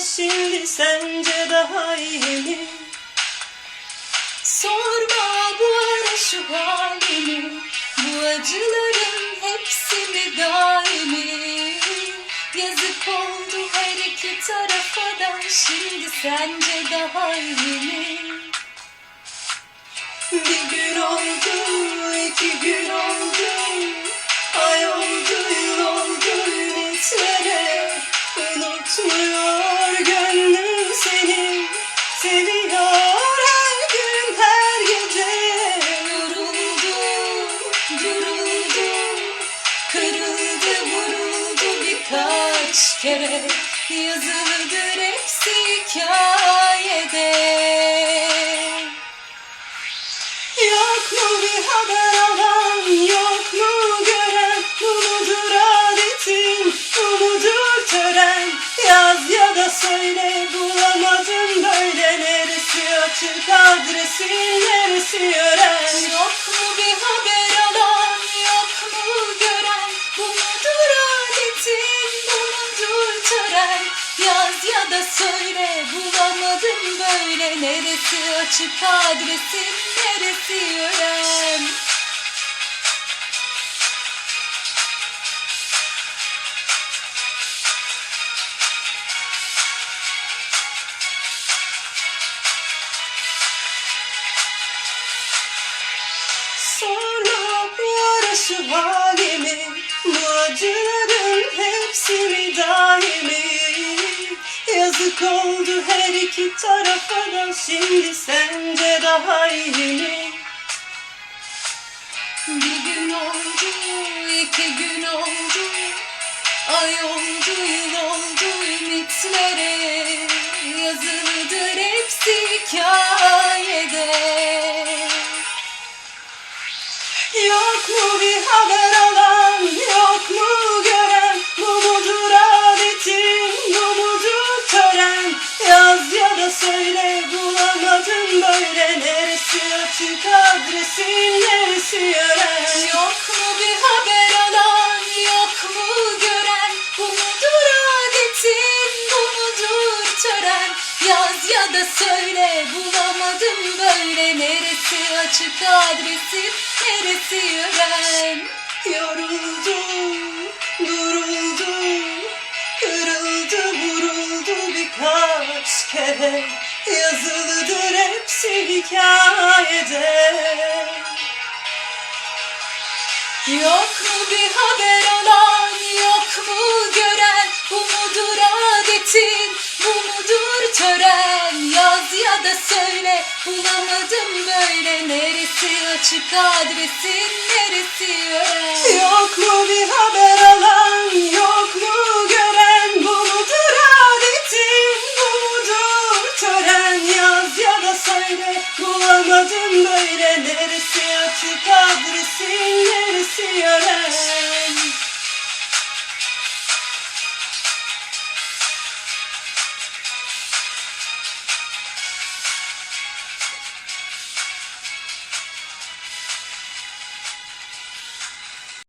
Şimdi sence daha iyi mi? Sorma bu ara şu halimi. Bu acıların hepsi mi daimi? Yazık oldu her iki tarafa da. Şimdi sence daha iyi mi? Bir gün oldu, iki gün oldu birkaç kere Yazılıdır hepsi hikayede. Yok mu bir haber alan, yok mu gören? Bu mudur adetin, bu mudur tören. Yaz ya da söyle bulamadım böyle Neresi? Açık adresin, tören Yaz ya da söyle bulamadım böyle Neresi açık adresin, neresi yören Sorma bu ara şu halimi Bu acıların hepsi mi? daimi Yazık oldu her iki tarafa da Şimdi sence daha iyi mi? Bir gün oldu, iki gün oldu Ay oldu, yıl oldu ümitlere Yazılıdır hepsi hikayede böyle Neresi açık adresin, neresi yören Yok mu bir haber alan, yok mu gören? Bu mudur adetin, bu mudur tören? Yaz ya da söyle bulamadım böyle. Neresi açık adresin, neresi yören Yoruldu, duruldu, kırıldı, vuruldu birkaç kere Yazılıdır hepsi hikayede. Yok mu bir haber alan, yok mu gören? Bu mudur adetin, bu mudur tören? Yaz ya da söyle, bulamadım böyle. Neresi açık adresin, neresi yören Yok mu bir haber Yaz